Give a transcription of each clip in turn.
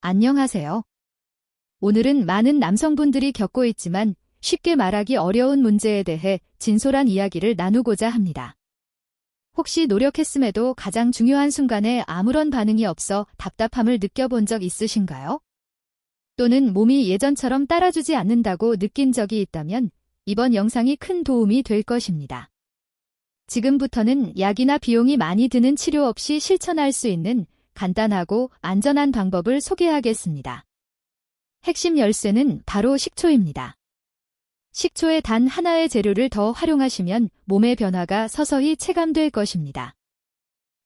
안녕하세요. 오늘은 많은 남성분들이 겪고 있지만 쉽게 말하기 어려운 문제에 대해 진솔한 이야기를 나누고자 합니다. 혹시 노력했음에도 가장 중요한 순간에 아무런 반응이 없어 답답함을 느껴본 적 있으신가요? 또는 몸이 예전처럼 따라주지 않는다고 느낀 적이 있다면 이번 영상이 큰 도움이 될 것입니다. 지금부터는 약이나 비용이 많이 드는 치료 없이 실천할 수 있는 간단하고 안전한 방법을 소개하겠습니다. 핵심 열쇠는 바로 식초입니다. 식초의 단 하나의 재료를 더 활용하시면 몸의 변화가 서서히 체감될 것입니다.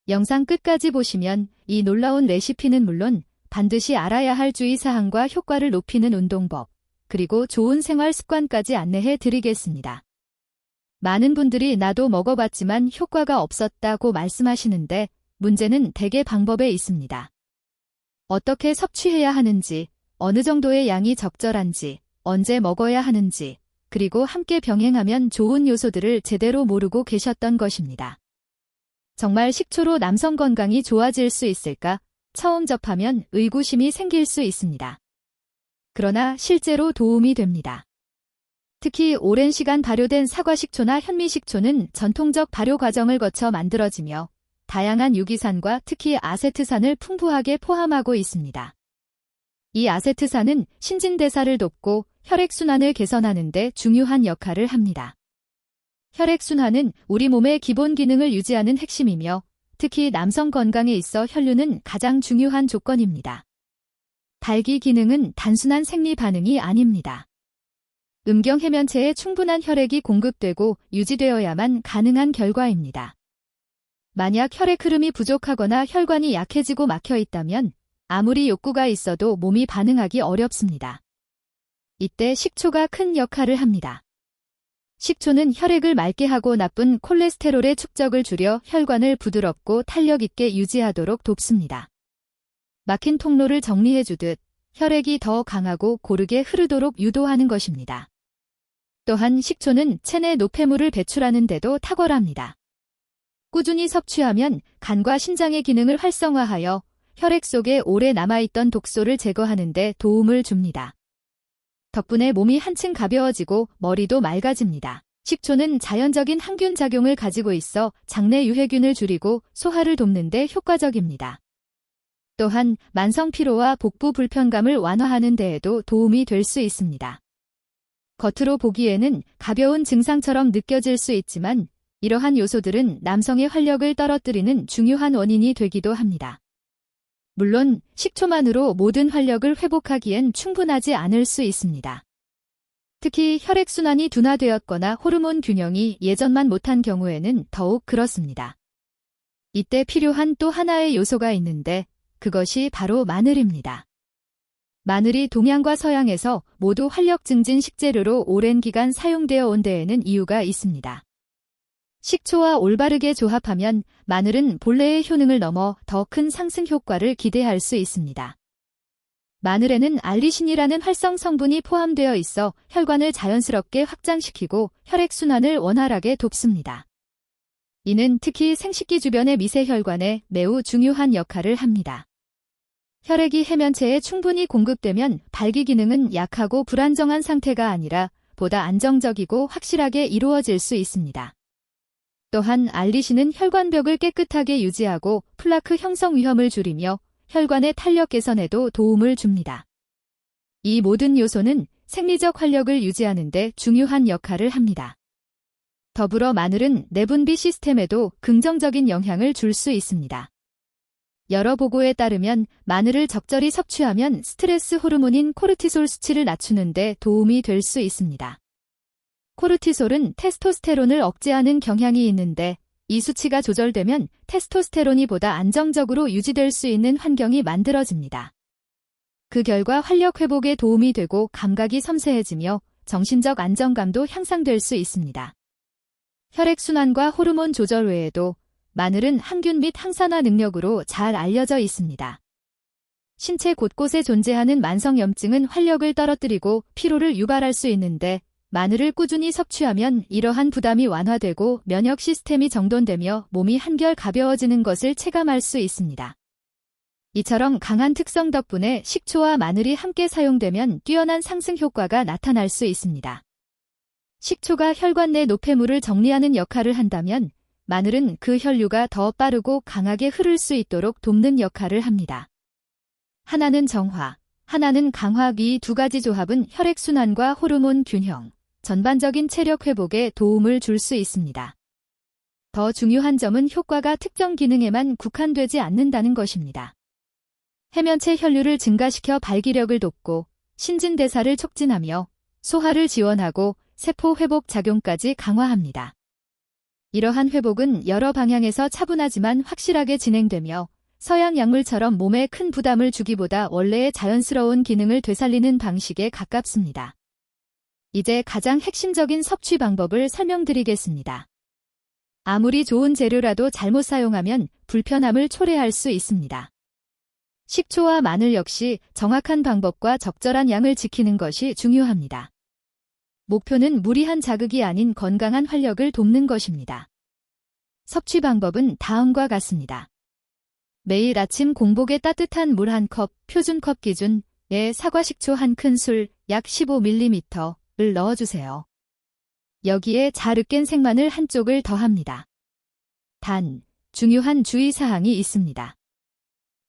영상 끝까지 보시면 이 놀라운 레시피는 물론 반드시 알아야 할 주의사항과 효과를 높이는 운동법, 그리고 좋은 생활 습관까지 안내해 드리겠습니다. 많은 분들이 나도 먹어봤지만 효과가 없었다고 말씀하시는데 문제는 대개 방법에 있습니다. 어떻게 섭취해야 하는지, 어느 정도의 양이 적절한지, 언제 먹어야 하는지, 그리고 함께 병행하면 좋은 요소들을 제대로 모르고 계셨던 것입니다. 정말 식초로 남성 건강이 좋아질 수 있을까? 처음 접하면 의구심이 생길 수 있습니다. 그러나 실제로 도움이 됩니다. 특히 오랜 시간 발효된 사과식초나 현미식초는 전통적 발효 과정을 거쳐 만들어지며 다양한 유기산과 특히 아세트산을 풍부하게 포함하고 있습니다. 이 아세트산은 신진대사를 돕고 혈액순환을 개선하는 데 중요한 역할을 합니다. 혈액순환은 우리 몸의 기본 기능을 유지하는 핵심이며 특히 남성 건강에 있어 혈류는 가장 중요한 조건입니다. 발기 기능은 단순한 생리 반응이 아닙니다. 음경 해면체에 충분한 혈액이 공급되고 유지되어야만 가능한 결과입니다. 만약 혈액 흐름이 부족하거나 혈관이 약해지고 막혀 있다면 아무리 욕구가 있어도 몸이 반응하기 어렵습니다. 이때 식초가 큰 역할을 합니다. 식초는 혈액을 맑게 하고 나쁜 콜레스테롤의 축적을 줄여 혈관을 부드럽고 탄력 있게 유지하도록 돕습니다. 막힌 통로를 정리해주듯 혈액이 더 강하고 고르게 흐르도록 유도하는 것입니다. 또한 식초는 체내 노폐물을 배출하는 데도 탁월합니다. 꾸준히 섭취하면 간과 신장의 기능을 활성화하여 혈액 속에 오래 남아있던 독소를 제거하는 데 도움을 줍니다. 덕분에 몸이 한층 가벼워지고 머리도 맑아집니다. 식초는 자연적인 항균 작용을 가지고 있어 장내 유해균을 줄이고 소화를 돕는 데 효과적입니다. 또한 만성 피로와 복부 불편감을 완화하는 데에도 도움이 될 수 있습니다. 겉으로 보기에는 가벼운 증상처럼 느껴질 수 있지만 이러한 요소들은 남성의 활력을 떨어뜨리는 중요한 원인이 되기도 합니다. 물론 식초만으로 모든 활력을 회복하기엔 충분하지 않을 수 있습니다. 특히 혈액순환이 둔화되었거나 호르몬 균형이 예전만 못한 경우에는 더욱 그렇습니다. 이때 필요한 또 하나의 요소가 있는데 그것이 바로 마늘입니다. 마늘이 동양과 서양에서 모두 활력 증진 식재료로 오랜 기간 사용되어 온 데에는 이유가 있습니다. 식초와 올바르게 조합하면 마늘은 본래의 효능을 넘어 더 큰 상승 효과를 기대할 수 있습니다. 마늘에는 알리신이라는 활성 성분이 포함되어 있어 혈관을 자연스럽게 확장시키고 혈액순환을 원활하게 돕습니다. 이는 특히 생식기 주변의 미세혈관에 매우 중요한 역할을 합니다. 혈액이 해면체에 충분히 공급되면 발기 기능은 약하고 불안정한 상태가 아니라 보다 안정적이고 확실하게 이루어질 수 있습니다. 또한 알리신은 혈관벽을 깨끗하게 유지하고 플라크 형성 위험을 줄이며 혈관의 탄력 개선에도 도움을 줍니다. 이 모든 요소는 생리적 활력을 유지하는 데 중요한 역할을 합니다. 더불어 마늘은 내분비 시스템에도 긍정적인 영향을 줄 수 있습니다. 여러 보고에 따르면 마늘을 적절히 섭취하면 스트레스 호르몬인 코르티솔 수치를 낮추는 데 도움이 될 수 있습니다. 코르티솔은 테스토스테론을 억제하는 경향이 있는데 이 수치가 조절되면 테스토스테론이 보다 안정적으로 유지될 수 있는 환경이 만들어집니다. 그 결과 활력 회복에 도움이 되고 감각이 섬세해지며 정신적 안정감도 향상될 수 있습니다. 혈액순환과 호르몬 조절 외에도 마늘은 항균 및 항산화 능력으로 잘 알려져 있습니다. 신체 곳곳에 존재하는 만성염증은 활력을 떨어뜨리고 피로를 유발할 수 있는데 마늘을 꾸준히 섭취하면 이러한 부담이 완화되고 면역 시스템이 정돈되며 몸이 한결 가벼워지는 것을 체감할 수 있습니다. 이처럼 강한 특성 덕분에 식초와 마늘이 함께 사용되면 뛰어난 상승 효과가 나타날 수 있습니다. 식초가 혈관 내 노폐물을 정리하는 역할을 한다면 마늘은 그 혈류가 더 빠르고 강하게 흐를 수 있도록 돕는 역할을 합니다. 하나는 정화, 하나는 강화 이 두 가지 조합은 혈액순환과 호르몬 균형, 전반적인 체력 회복에 도움을 줄 수 있습니다. 더 중요한 점은 효과가 특정 기능에만 국한되지 않는다는 것입니다. 해면체 혈류를 증가시켜 발기력을 돕고 신진대사를 촉진하며 소화를 지원하고 세포 회복 작용까지 강화합니다. 이러한 회복은 여러 방향에서 차분하지만 확실하게 진행되며 서양 약물처럼 몸에 큰 부담을 주기보다 원래의 자연스러운 기능을 되살리는 방식에 가깝습니다. 이제 가장 핵심적인 섭취 방법을 설명드리겠습니다. 아무리 좋은 재료라도 잘못 사용하면 불편함을 초래할 수 있습니다. 식초와 마늘 역시 정확한 방법과 적절한 양을 지키는 것이 중요합니다. 목표는 무리한 자극이 아닌 건강한 활력을 돕는 것입니다. 섭취 방법은 다음과 같습니다. 매일 아침 공복에 따뜻한 물 한 컵, 표준컵 기준에 사과 식초 한 큰술, 약 15ml 를 넣어주세요. 여기에 잘 으깬 생마늘 한쪽을 더합니다. 단, 중요한 주의사항이 있습니다.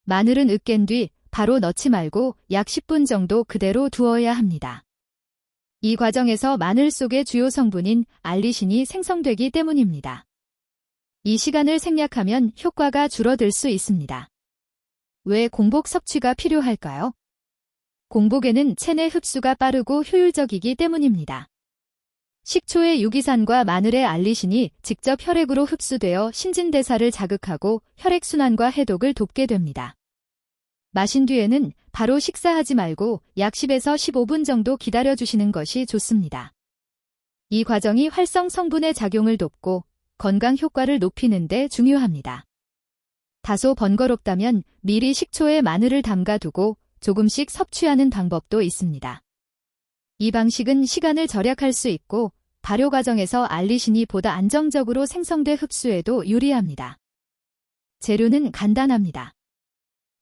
마늘은 으깬 뒤 바로 넣지 말고 약 10분 정도 그대로 두어야 합니다. 이 과정에서 마늘 속의 주요 성분인 알리신이 생성되기 때문입니다. 이 시간을 생략하면 효과가 줄어들 수 있습니다. 왜 공복 섭취가 필요할까요? 공복에는 체내 흡수가 빠르고 효율적이기 때문입니다. 식초의 유기산과 마늘의 알리신이 직접 혈액으로 흡수되어 신진대사를 자극하고 혈액순환과 해독을 돕게 됩니다. 마신 뒤에는 바로 식사하지 말고 약 10에서 15분 정도 기다려주시는 것이 좋습니다. 이 과정이 활성 성분의 작용을 돕고 건강 효과를 높이는 데 중요합니다. 다소 번거롭다면 미리 식초에 마늘을 담가두고 조금씩 섭취하는 방법도 있습니다. 이 방식은 시간을 절약할 수 있고 발효 과정에서 알리신이 보다 안정적으로 생성돼 흡수에도 유리합니다. 재료는 간단합니다.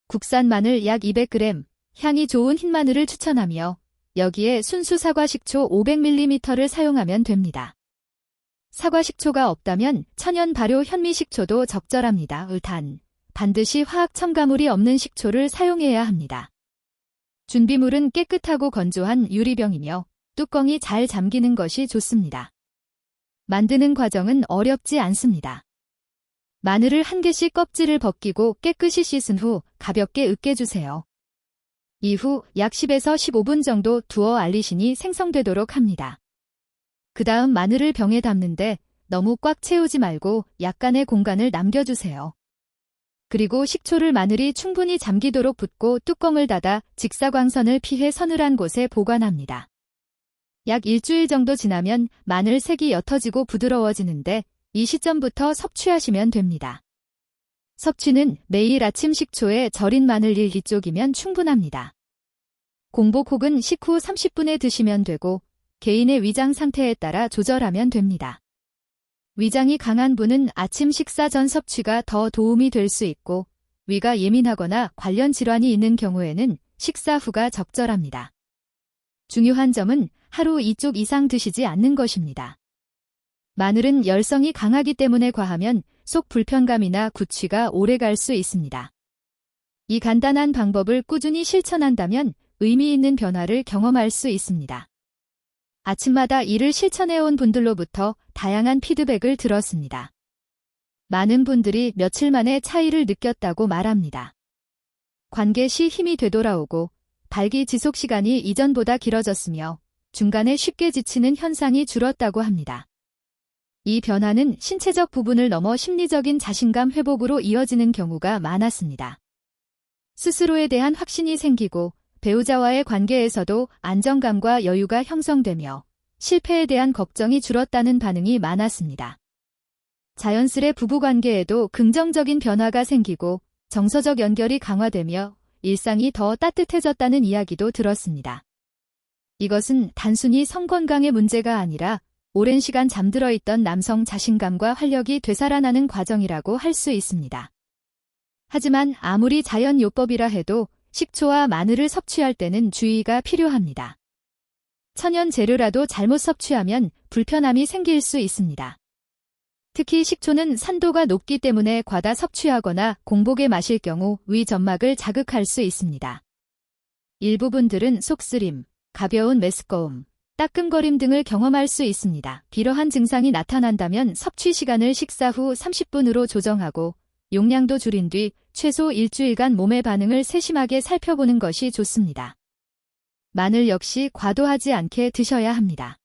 국산 마늘 약 200g, 향이 좋은 흰 마늘을 추천하며 여기에 순수 사과 식초 500ml를 사용하면 됩니다. 사과 식초가 없다면 천연 발효 현미 식초도 적절합니다. 단, 반드시 화학 첨가물이 없는 식초를 사용해야 합니다. 준비물은 깨끗하고 건조한 유리병이며 뚜껑이 잘 잠기는 것이 좋습니다. 만드는 과정은 어렵지 않습니다. 마늘을 한 개씩 껍질을 벗기고 깨끗이 씻은 후 가볍게 으깨주세요. 이후 약 10에서 15분 정도 두어 알리신이 생성되도록 합니다. 그 다음 마늘을 병에 담는데 너무 꽉 채우지 말고 약간의 공간을 남겨주세요. 그리고 식초를 마늘이 충분히 잠기도록 붓고 뚜껑을 닫아 직사광선을 피해 서늘한 곳에 보관합니다. 약 일주일 정도 지나면 마늘 색이 옅어지고 부드러워지는데 이 시점부터 섭취하시면 됩니다. 섭취는 매일 아침 식초에 절인 마늘 1기쪽이면 충분합니다. 공복 혹은 식후 30분에 드시면 되고 개인의 위장 상태에 따라 조절하면 됩니다. 위장이 강한 분은 아침 식사 전 섭취가 더 도움이 될 수 있고 위가 예민하거나 관련 질환이 있는 경우에는 식사 후가 적절합니다. 중요한 점은 하루 2쪽 이상 드시지 않는 것입니다. 마늘은 열성이 강하기 때문에 과하면 속 불편감이나 구취가 오래 갈 수 있습니다. 이 간단한 방법을 꾸준히 실천한다면 의미 있는 변화를 경험할 수 있습니다. 아침마다 이를 실천해온 분들로부터 다양한 피드백을 들었습니다. 많은 분들이 며칠 만에 차이를 느꼈다고 말합니다. 관계 시 힘이 되돌아오고 발기 지속 시간이 이전보다 길어졌으며 중간에 쉽게 지치는 현상이 줄었다고 합니다. 이 변화는 신체적 부분을 넘어 심리적인 자신감 회복으로 이어지는 경우가 많았습니다. 스스로에 대한 확신이 생기고 배우자와의 관계에서도 안정감과 여유가 형성되며 실패에 대한 걱정이 줄었다는 반응이 많았습니다. 자연스레 부부관계에도 긍정적인 변화가 생기고 정서적 연결이 강화되며 일상이 더 따뜻해졌다는 이야기도 들었습니다. 이것은 단순히 성건강의 문제가 아니라 오랜 시간 잠들어 있던 남성 자신감과 활력이 되살아나는 과정이라고 할 수 있습니다. 하지만 아무리 자연요법이라 해도 식초와 마늘을 섭취할 때는 주의가 필요합니다. 천연 재료라도 잘못 섭취하면 불편함이 생길 수 있습니다. 특히 식초는 산도가 높기 때문에 과다 섭취하거나 공복에 마실 경우 위 점막을 자극할 수 있습니다. 일부 분들은 속쓰림, 가벼운 메스꺼움, 따끔거림 등을 경험할 수 있습니다. 이러한 증상이 나타난다면 섭취 시간을 식사 후 30분으로 조정하고 용량도 줄인 뒤 최소 일주일간 몸의 반응을 세심하게 살펴보는 것이 좋습니다. 마늘 역시 과도하지 않게 드셔야 합니다.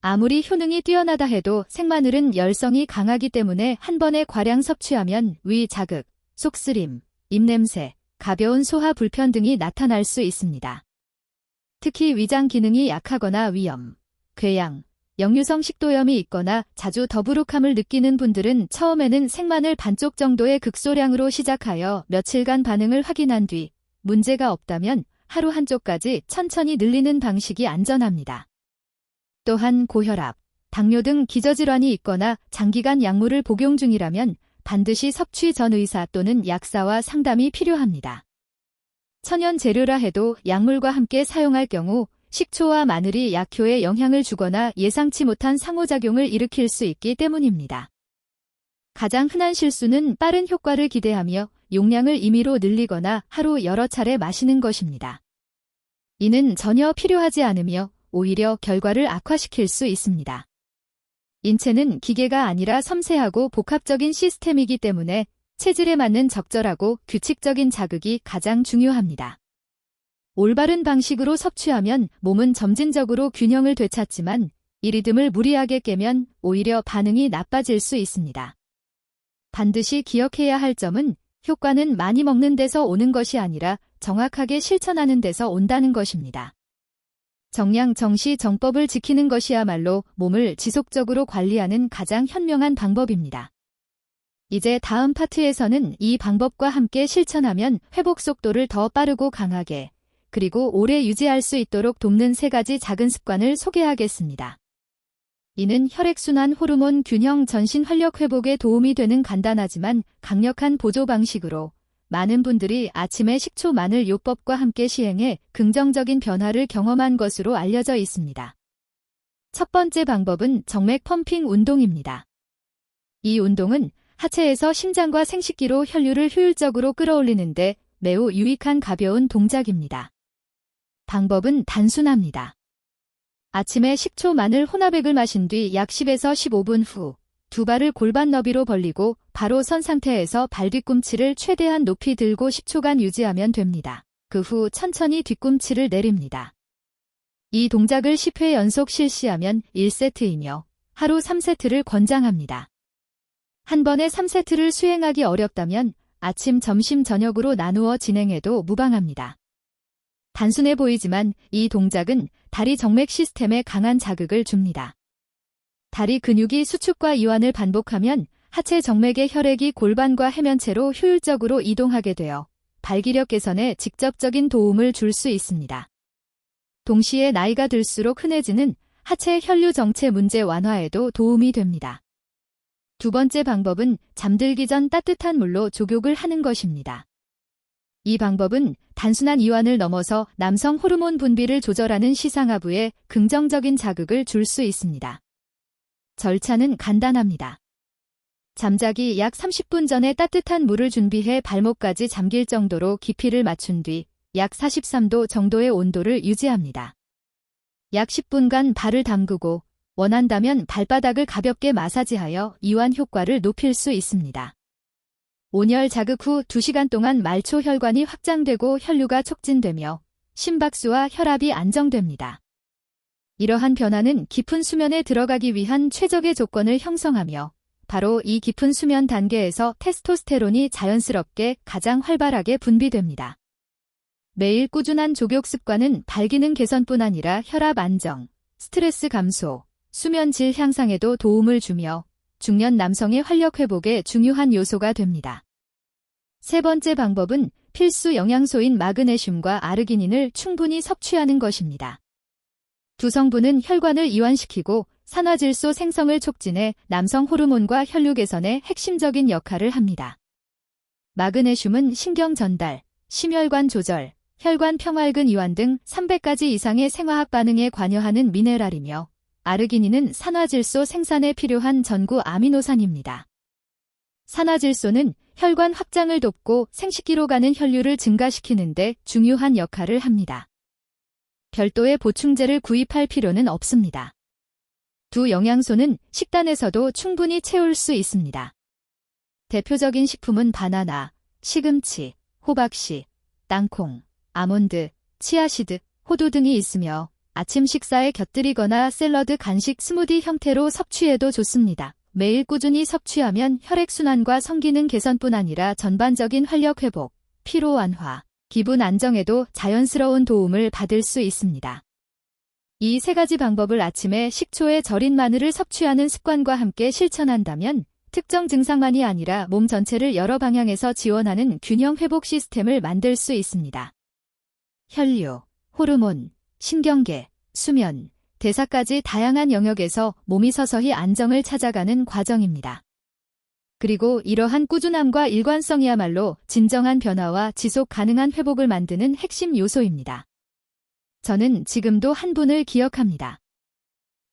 아무리 효능이 뛰어나다 해도 생마늘은 열성이 강하기 때문에 한 번에 과량 섭취하면 위 자극, 속쓰림, 입냄새, 가벼운 소화 불편 등이 나타날 수 있습니다. 특히 위장 기능이 약하거나 위염, 궤양, 역류성 식도염이 있거나 자주 더부룩함을 느끼는 분들은 처음에는 생마늘 반쪽 정도의 극소량으로 시작하여 며칠간 반응을 확인한 뒤 문제가 없다면 하루 한 쪽까지 천천히 늘리는 방식이 안전합니다. 또한 고혈압, 당뇨 등 기저질환이 있거나 장기간 약물을 복용 중이라면 반드시 섭취 전 의사 또는 약사와 상담이 필요합니다. 천연 재료라 해도 약물과 함께 사용할 경우 식초와 마늘이 약효에 영향을 주거나 예상치 못한 상호작용을 일으킬 수 있기 때문입니다. 가장 흔한 실수는 빠른 효과를 기대하며 용량을 임의로 늘리거나 하루 여러 차례 마시는 것입니다. 이는 전혀 필요하지 않으며 오히려 결과를 악화시킬 수 있습니다. 인체는 기계가 아니라 섬세하고 복합적인 시스템이기 때문에 체질에 맞는 적절하고 규칙적인 자극이 가장 중요합니다. 올바른 방식으로 섭취하면 몸은 점진적으로 균형을 되찾지만 이 리듬을 무리하게 깨면 오히려 반응이 나빠질 수 있습니다. 반드시 기억해야 할 점은 효과는 많이 먹는 데서 오는 것이 아니라 정확하게 실천하는 데서 온다는 것입니다. 정량 정시 정법을 지키는 것이야말로 몸을 지속적으로 관리하는 가장 현명한 방법입니다. 이제 다음 파트에서는 이 방법과 함께 실천하면 회복 속도를 더 빠르고 강하게 그리고 오래 유지할 수 있도록 돕는 세 가지 작은 습관을 소개하겠습니다. 이는 혈액순환 호르몬 균형 전신 활력 회복에 도움이 되는 간단하지만 강력한 보조 방식으로 많은 분들이 아침에 식초 마늘 요법과 함께 시행해 긍정적인 변화를 경험한 것으로 알려져 있습니다. 첫 번째 방법은 정맥 펌핑 운동입니다. 이 운동은 하체에서 심장과 생식기로 혈류를 효율적으로 끌어올리는데 매우 유익한 가벼운 동작입니다. 방법은 단순합니다. 아침에 식초 마늘 혼합액을 마신 뒤 약 10에서 15분 후 두 발을 골반 너비로 벌리고 바로 선 상태에서 발 뒤꿈치를 최대한 높이 들고 10초간 유지하면 됩니다. 그 후 천천히 뒤꿈치를 내립니다. 이 동작을 10회 연속 실시하면 1세트이며 하루 3세트를 권장합니다. 한 번에 3세트를 수행하기 어렵다면 아침, 점심, 저녁으로 나누어 진행해도 무방합니다. 단순해 보이지만 이 동작은 다리 정맥 시스템에 강한 자극을 줍니다. 다리 근육이 수축과 이완을 반복하면 하체 정맥의 혈액이 골반과 해면체로 효율적으로 이동하게 되어 발기력 개선에 직접적인 도움을 줄 수 있습니다. 동시에 나이가 들수록 흔해지는 하체 혈류 정체 문제 완화에도 도움이 됩니다. 두 번째 방법은 잠들기 전 따뜻한 물로 족욕을 하는 것입니다. 이 방법은 단순한 이완을 넘어서 남성 호르몬 분비를 조절하는 시상하부에 긍정적인 자극을 줄 수 있습니다. 절차는 간단합니다. 잠자기 약 30분 전에 따뜻한 물을 준비해 발목까지 잠길 정도로 깊이를 맞춘 뒤 약 43도 정도의 온도를 유지합니다. 약 10분간 발을 담그고 원한다면 발바닥을 가볍게 마사지하여 이완 효과를 높일 수 있습니다. 온열 자극 후 2시간 동안 말초 혈관이 확장되고 혈류가 촉진되며 심박수와 혈압이 안정됩니다. 이러한 변화는 깊은 수면에 들어가기 위한 최적의 조건을 형성하며 바로 이 깊은 수면 단계에서 테스토스테론이 자연스럽게 가장 활발하게 분비됩니다. 매일 꾸준한 족욕 습관은 발기능 개선뿐 아니라 혈압 안정, 스트레스 감소, 수면 질 향상에도 도움을 주며 중년 남성의 활력 회복에 중요한 요소가 됩니다. 세 번째 방법은 필수 영양소인 마그네슘과 아르기닌을 충분히 섭취하는 것입니다. 두 성분은 혈관을 이완시키고 산화질소 생성을 촉진해 남성 호르몬과 혈류 개선에 핵심적인 역할을 합니다. 마그네슘은 신경 전달, 심혈관 조절, 혈관 평활근 이완 등 300가지 이상의 생화학 반응에 관여하는 미네랄이며 아르기닌은 산화질소 생산에 필요한 전구 아미노산입니다. 산화질소는 혈관 확장을 돕고 생식기로 가는 혈류를 증가시키는데 중요한 역할을 합니다. 별도의 보충제를 구입할 필요는 없습니다. 두 영양소는 식단에서도 충분히 채울 수 있습니다. 대표적인 식품은 바나나, 시금치, 호박씨, 땅콩, 아몬드, 치아시드, 호두 등이 있으며 아침 식사에 곁들이거나 샐러드 간식 스무디 형태로 섭취해도 좋습니다. 매일 꾸준히 섭취하면 혈액순환과 성기능 개선뿐 아니라 전반적인 활력 회복, 피로 완화, 기분 안정에도 자연스러운 도움을 받을 수 있습니다. 이 세 가지 방법을 아침에 식초에 절인 마늘을 섭취하는 습관과 함께 실천한다면 특정 증상만이 아니라 몸 전체를 여러 방향에서 지원하는 균형 회복 시스템을 만들 수 있습니다. 혈류, 호르몬, 신경계, 수면, 대사까지 다양한 영역에서 몸이 서서히 안정을 찾아가는 과정입니다. 그리고 이러한 꾸준함과 일관성이야말로 진정한 변화와 지속 가능한 회복을 만드는 핵심 요소입니다. 저는 지금도 한 분을 기억합니다.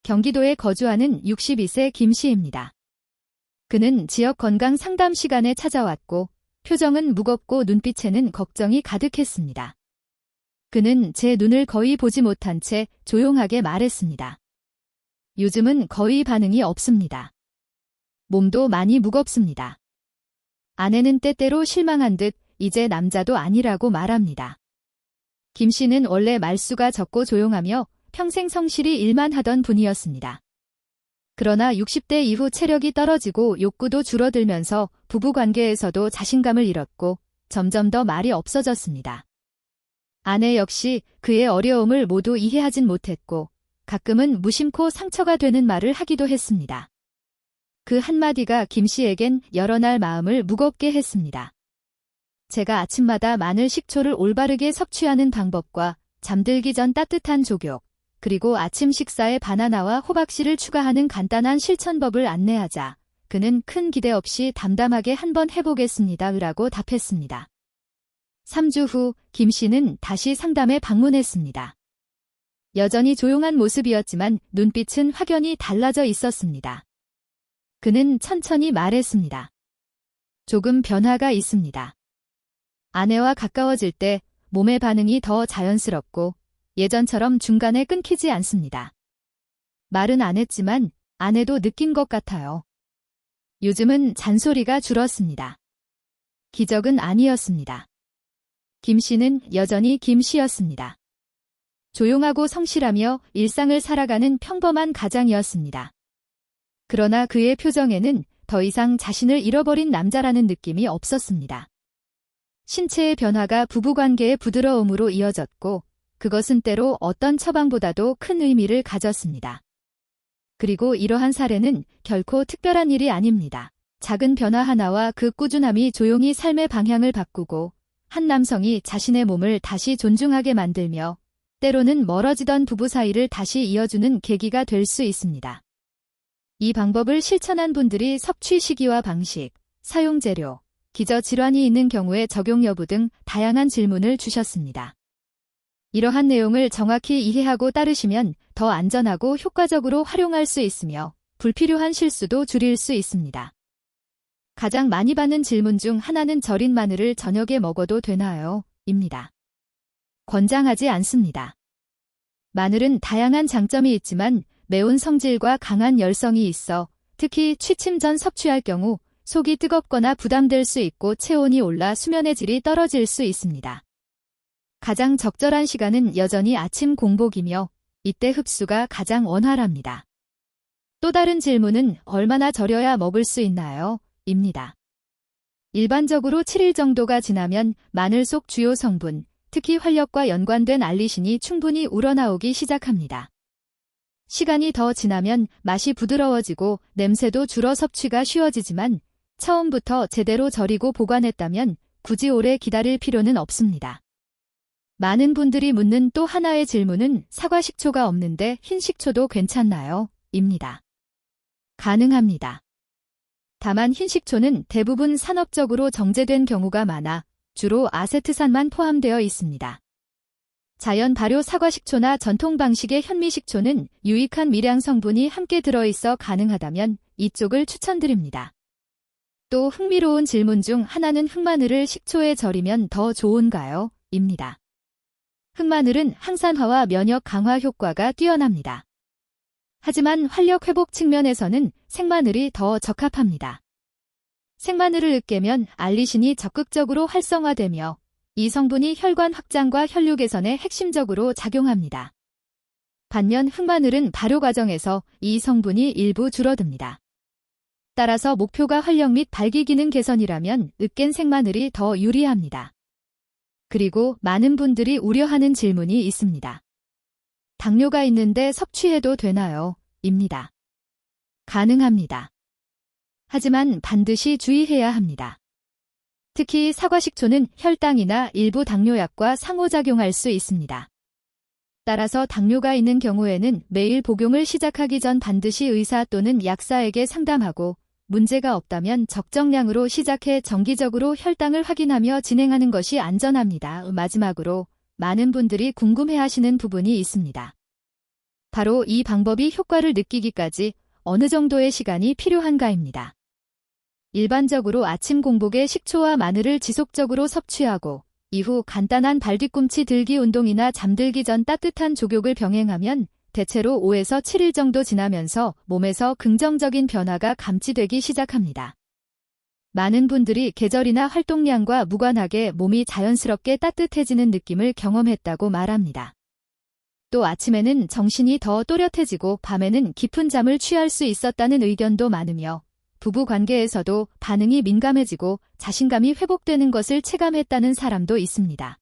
경기도에 거주하는 62세 김 씨입니다. 그는 지역 건강 상담 시간에 찾아왔고 표정은 무겁고 눈빛에는 걱정이 가득했습니다. 그는 제 눈을 거의 보지 못한 채 조용하게 말했습니다. 요즘은 거의 반응이 없습니다. 몸도 많이 무겁습니다. 아내는 때때로 실망한 듯 이제 남자도 아니라고 말합니다. 김 씨는 원래 말수가 적고 조용하며 평생 성실히 일만 하던 분이었습니다. 그러나 60대 이후 체력이 떨어지고 욕구도 줄어들면서 부부 관계에서도 자신감을 잃었고 점점 더 말이 없어졌습니다. 아내 역시 그의 어려움을 모두 이해하진 못했고 가끔은 무심코 상처가 되는 말을 하기도 했습니다. 그 한마디가 김 씨에겐 여러 날 마음을 무겁게 했습니다. 제가 아침마다 마늘 식초를 올바르게 섭취하는 방법과 잠들기 전 따뜻한 조격, 그리고 아침 식사에 바나나와 호박씨를 추가하는 간단한 실천법을 안내하자 그는 큰 기대 없이 담담하게 한번 해보겠습니다. 라고 답했습니다. 3주 후 김 씨는 다시 상담에 방문했습니다. 여전히 조용한 모습이었지만 눈빛은 확연히 달라져 있었습니다. 그는 천천히 말했습니다. 조금 변화가 있습니다. 아내와 가까워질 때 몸의 반응이 더 자연스럽고 예전처럼 중간에 끊기지 않습니다. 말은 안 했지만 아내도 느낀 것 같아요. 요즘은 잔소리가 줄었습니다. 기적은 아니었습니다. 김 씨는 여전히 김 씨였습니다. 조용하고 성실하며 일상을 살아가는 평범한 가장이었습니다. 그러나 그의 표정에는 더 이상 자신을 잃어버린 남자라는 느낌이 없었습니다. 신체의 변화가 부부관계의 부드러움으로 이어졌고 그것은 때로 어떤 처방보다도 큰 의미를 가졌습니다. 그리고 이러한 사례는 결코 특별한 일이 아닙니다. 작은 변화 하나와 그 꾸준함이 조용히 삶의 방향을 바꾸고 한 남성이 자신의 몸을 다시 존중하게 만들며 때로는 멀어지던 부부 사이를 다시 이어주는 계기가 될 수 있습니다. 이 방법을 실천한 분들이 섭취 시기와 방식, 사용 재료, 기저 질환이 있는 경우에 적용 여부 등 다양한 질문을 주셨습니다. 이러한 내용을 정확히 이해하고 따르시면 더 안전하고 효과적으로 활용할 수 있으며 불필요한 실수도 줄일 수 있습니다. 가장 많이 받는 질문 중 하나는 절인 마늘을 저녁에 먹어도 되나요? 입니다. 권장하지 않습니다. 마늘은 다양한 장점이 있지만 매운 성질과 강한 열성이 있어 특히 취침 전 섭취할 경우 속이 뜨겁거나 부담될 수 있고 체온이 올라 수면의 질이 떨어질 수 있습니다. 가장 적절한 시간은 여전히 아침 공복이며 이때 흡수가 가장 원활합니다. 또 다른 질문은 얼마나 절여야 먹을 수 있나요? 입니다. 일반적으로 7일 정도가 지나면 마늘 속 주요 성분, 특히 활력과 연관된 알리신이 충분히 우러나오기 시작합니다. 시간이 더 지나면 맛이 부드러워지고 냄새도 줄어 섭취가 쉬워지지만 처음부터 제대로 절이고 보관했다면 굳이 오래 기다릴 필요는 없습니다. 많은 분들이 묻는 또 하나의 질문은 사과 식초가 없는데 흰 식초도 괜찮나요? 입니다. 가능합니다. 다만 흰식초는 대부분 산업적으로 정제된 경우가 많아 주로 아세트산만 포함되어 있습니다. 자연 발효 사과식초나 전통 방식의 현미식초는 유익한 미량 성분이 함께 들어있어 가능하다면 이쪽을 추천드립니다. 또 흥미로운 질문 중 하나는 흑마늘을 식초에 절이면 더 좋은가요? 입니다. 흑마늘은 항산화와 면역 강화 효과가 뛰어납니다. 하지만 활력 회복 측면에서는 생마늘이 더 적합합니다. 생마늘을 으깨면 알리신이 적극적으로 활성화되며 이 성분이 혈관 확장과 혈류 개선에 핵심적으로 작용합니다. 반면 흑마늘은 발효 과정에서 이 성분이 일부 줄어듭니다. 따라서 목표가 활력 및 발기 기능 개선이라면 으깬 생마늘이 더 유리합니다. 그리고 많은 분들이 우려하는 질문이 있습니다. 당뇨가 있는데 섭취해도 되나요? 입니다. 가능합니다. 하지만 반드시 주의해야 합니다. 특히 사과식초는 혈당이나 일부 당뇨약과 상호작용할 수 있습니다. 따라서 당뇨가 있는 경우에는 매일 복용을 시작하기 전 반드시 의사 또는 약사에게 상담하고 문제가 없다면 적정량으로 시작해 정기적으로 혈당을 확인하며 진행하는 것이 안전합니다. 마지막으로 많은 분들이 궁금해하시는 부분이 있습니다. 바로 이 방법이 효과를 느끼기까지 어느 정도의 시간이 필요한가입니다. 일반적으로 아침 공복에 식초와 마늘을 지속적으로 섭취하고 이후 간단한 발 뒤꿈치 들기 운동이나 잠들기 전 따뜻한 족욕을 병행하면 대체로 5에서 7일 정도 지나면서 몸에서 긍정적인 변화가 감지되기 시작합니다. 많은 분들이 계절이나 활동량과 무관하게 몸이 자연스럽게 따뜻해지는 느낌을 경험했다고 말합니다. 또 아침에는 정신이 더 또렷해지고 밤에는 깊은 잠을 취할 수 있었다는 의견도 많으며 부부 관계에서도 반응이 민감해지고 자신감이 회복되는 것을 체감했다는 사람도 있습니다.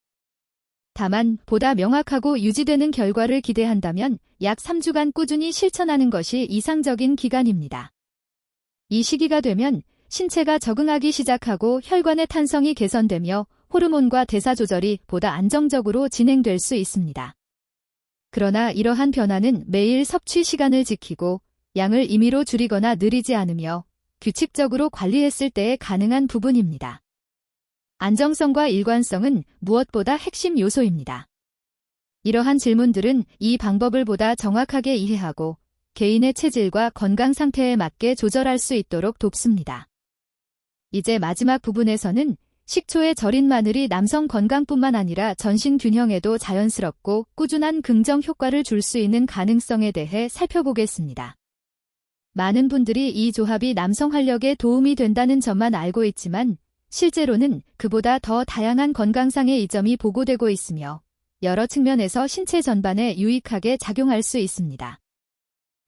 다만 보다 명확하고 유지되는 결과를 기대한다면 약 3주간 꾸준히 실천하는 것이 이상적인 기간입니다. 이 시기가 되면 신체가 적응하기 시작하고 혈관의 탄성이 개선되며 호르몬과 대사 조절이 보다 안정적으로 진행될 수 있습니다. 그러나 이러한 변화는 매일 섭취 시간을 지키고 양을 임의로 줄이거나 느리지 않으며 규칙적으로 관리했을 때에 가능한 부분입니다. 안정성과 일관성은 무엇보다 핵심 요소입니다. 이러한 질문들은 이 방법을 보다 정확하게 이해하고 개인의 체질과 건강 상태에 맞게 조절할 수 있도록 돕습니다. 이제 마지막 부분에서는 식초의 절인 마늘이 남성 건강뿐만 아니라 전신 균형에도 자연스럽고 꾸준한 긍정 효과를 줄 수 있는 가능성에 대해 살펴보겠습니다. 많은 분들이 이 조합이 남성 활력에 도움이 된다는 점만 알고 있지만 실제로는 그보다 더 다양한 건강상의 이점이 보고되고 있으며 여러 측면에서 신체 전반에 유익하게 작용할 수 있습니다.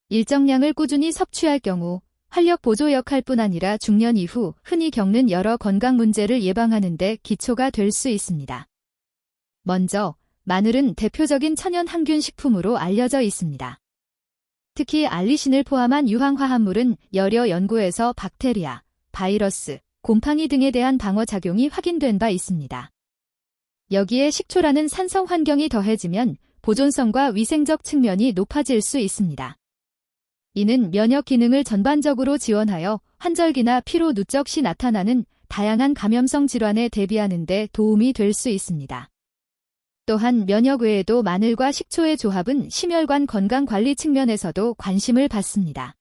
일정량을 꾸준히 섭취할 경우 활력 보조 역할 뿐 아니라 중년 이후 흔히 겪는 여러 건강 문제를 예방하는 데 기초가 될 수 있습니다. 먼저 마늘은 대표적인 천연 항균 식품으로 알려져 있습니다. 특히 알리신을 포함한 유황화합물은 여러 연구에서 박테리아, 바이러스, 곰팡이 등에 대한 방어 작용이 확인된 바 있습니다. 여기에 식초라는 산성 환경이 더해지면 보존성과 위생적 측면이 높아질 수 있습니다. 이는 면역 기능을 전반적으로 지원하여 환절기나 피로 누적 시 나타나는 다양한 감염성 질환에 대비하는 데 도움이 될 수 있습니다. 또한 면역 외에도 마늘과 식초의 조합은 심혈관 건강 관리 측면에서도 관심을 받습니다.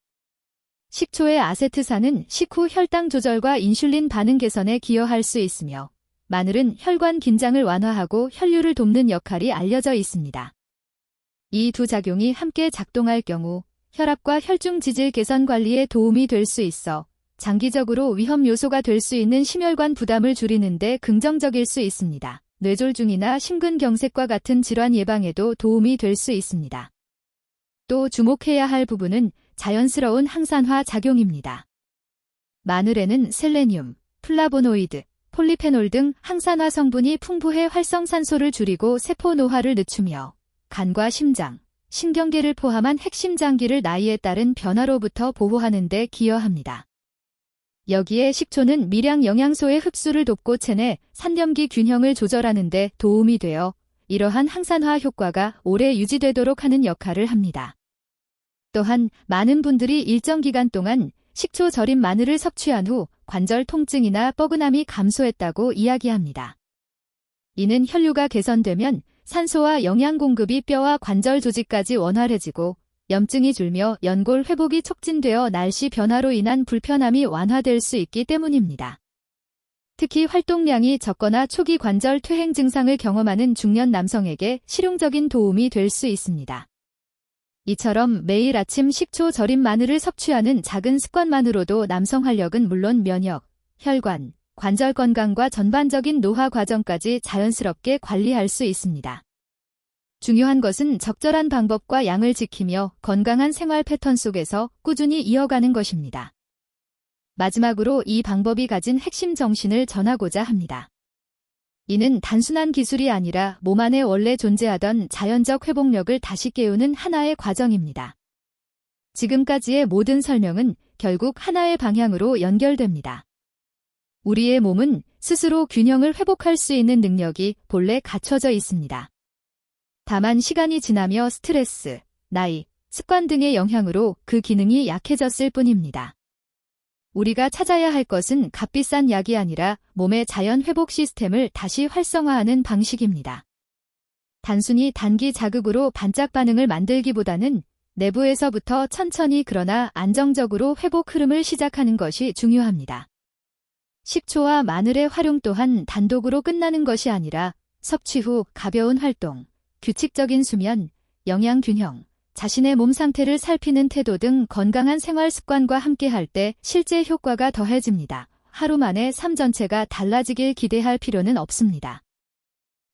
식초의 아세트산은 식후 혈당 조절과 인슐린 반응 개선에 기여할 수 있으며 마늘은 혈관 긴장을 완화하고 혈류를 돕는 역할이 알려져 있습니다. 이 두 작용이 함께 작동할 경우 혈압과 혈중 지질 개선 관리에 도움이 될 수 있어 장기적으로 위험 요소가 될 수 있는 심혈관 부담을 줄이는데 긍정적일 수 있습니다. 뇌졸중이나 심근경색과 같은 질환 예방에도 도움이 될 수 있습니다. 또 주목해야 할 부분은 자연스러운 항산화 작용입니다. 마늘에는 셀레늄, 플라보노이드, 폴리페놀 등 항산화 성분이 풍부해 활성산소를 줄이고 세포 노화를 늦추며 간과 심장, 신경계를 포함한 핵심 장기를 나이에 따른 변화로부터 보호하는 데 기여합니다. 여기에 식초는 미량 영양소의 흡수를 돕고 체내 산염기 균형을 조절하는 데 도움이 되어 이러한 항산화 효과가 오래 유지되도록 하는 역할을 합니다. 또한 많은 분들이 일정 기간 동안 식초 절인 마늘을 섭취한 후 관절 통증이나 뻐근함이 감소했다고 이야기합니다. 이는 혈류가 개선되면 산소와 영양 공급이 뼈와 관절 조직까지 원활해지고 염증이 줄며 연골 회복이 촉진되어 날씨 변화로 인한 불편함이 완화될 수 있기 때문입니다. 특히 활동량이 적거나 초기 관절 퇴행 증상을 경험하는 중년 남성에게 실용적인 도움이 될 수 있습니다. 이처럼 매일 아침 식초 절인 마늘을 섭취하는 작은 습관만으로도 남성 활력은 물론 면역, 혈관, 관절 건강과 전반적인 노화 과정까지 자연스럽게 관리할 수 있습니다. 중요한 것은 적절한 방법과 양을 지키며 건강한 생활 패턴 속에서 꾸준히 이어가는 것입니다. 마지막으로 이 방법이 가진 핵심 정신을 전하고자 합니다. 이는 단순한 기술이 아니라 몸 안에 원래 존재하던 자연적 회복력을 다시 깨우는 하나의 과정입니다. 지금까지의 모든 설명은 결국 하나의 방향으로 연결됩니다. 우리의 몸은 스스로 균형을 회복할 수 있는 능력이 본래 갖춰져 있습니다. 다만 시간이 지나며 스트레스, 나이, 습관 등의 영향으로 그 기능이 약해졌을 뿐입니다. 우리가 찾아야 할 것은 값비싼 약이 아니라 몸의 자연 회복 시스템을 다시 활성화하는 방식입니다. 단순히 단기 자극으로 반짝 반응을 만들기보다는 내부에서부터 천천히 그러나 안정적으로 회복 흐름을 시작하는 것이 중요합니다. 식초와 마늘의 활용 또한 단독으로 끝나는 것이 아니라 섭취 후 가벼운 활동, 규칙적인 수면, 영양 균형, 자신의 몸 상태를 살피는 태도 등 건강한 생활 습관과 함께 할 때 실제 효과가 더해집니다. 하루 만에 삶 전체가 달라지길 기대할 필요는 없습니다.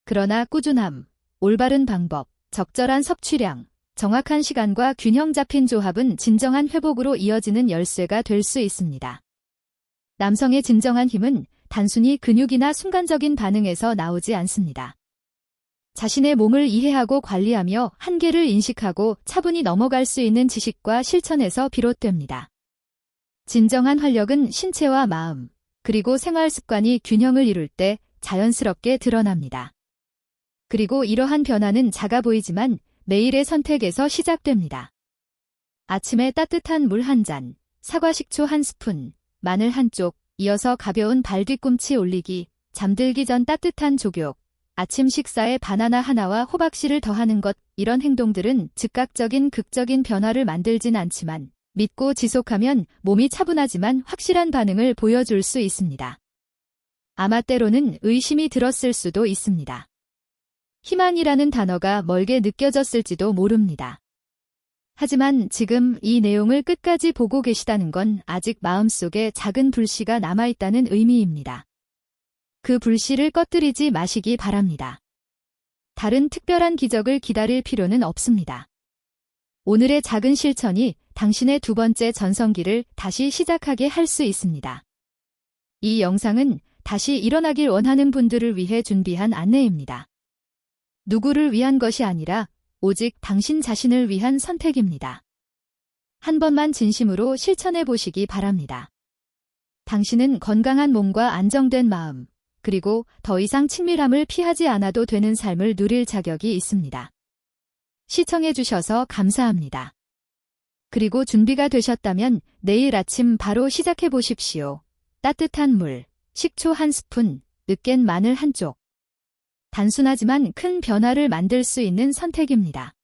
그러나 꾸준함, 올바른 방법, 적절한 섭취량, 정확한 시간과 균형 잡힌 조합은 진정한 회복으로 이어지는 열쇠가 될 수 있습니다. 남성의 진정한 힘은 단순히 근육이나 순간적인 반응에서 나오지 않습니다. 자신의 몸을 이해하고 관리하며 한계를 인식하고 차분히 넘어갈 수 있는 지식과 실천에서 비롯됩니다. 진정한 활력은 신체와 마음, 그리고 생활 습관이 균형을 이룰 때 자연스럽게 드러납니다. 그리고 이러한 변화는 작아 보이지만 매일의 선택에서 시작됩니다. 아침에 따뜻한 물 한 잔, 사과 식초 한 스푼, 마늘 한쪽, 이어서 가벼운 발 뒤꿈치 올리기, 잠들기 전 따뜻한 족욕, 아침 식사에 바나나 하나와 호박씨를 더하는 것, 이런 행동들은 즉각적인 극적인 변화를 만들진 않지만 믿고 지속하면 몸이 차분하지만 확실한 반응을 보여줄 수 있습니다. 아마 때로는 의심이 들었을 수도 있습니다. 희망이라는 단어가 멀게 느껴졌을지도 모릅니다. 하지만 지금 이 내용을 끝까지 보고 계시다는 건 아직 마음속에 작은 불씨가 남아있다는 의미입니다. 그 불씨를 꺼뜨리지 마시기 바랍니다. 다른 특별한 기적을 기다릴 필요는 없습니다. 오늘의 작은 실천이 당신의 두 번째 전성기를 다시 시작하게 할 수 있습니다. 이 영상은 다시 일어나길 원하는 분들을 위해 준비한 안내입니다. 누구를 위한 것이 아니라 오직 당신 자신을 위한 선택입니다. 한 번만 진심으로 실천해 보시기 바랍니다. 당신은 건강한 몸과 안정된 마음, 그리고 더 이상 친밀함을 피하지 않아도 되는 삶을 누릴 자격이 있습니다. 시청해 주셔서 감사합니다. 그리고 준비가 되셨다면 내일 아침 바로 시작해 보십시오. 따뜻한 물, 식초 한 스푼, 으깬 마늘 한 쪽. 단순하지만 큰 변화를 만들 수 있는 선택입니다.